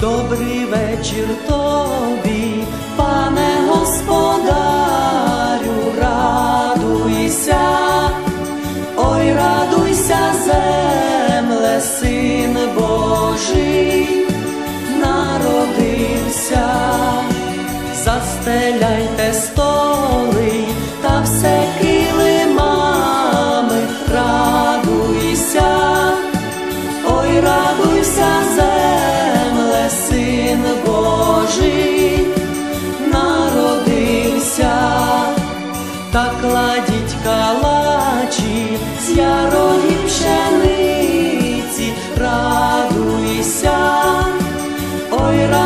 Добрий вечір тобі, пане господарю, радуйся, ой, радуйся, земле си. калачі, з ярої пшениці радуйся, ой радуйся.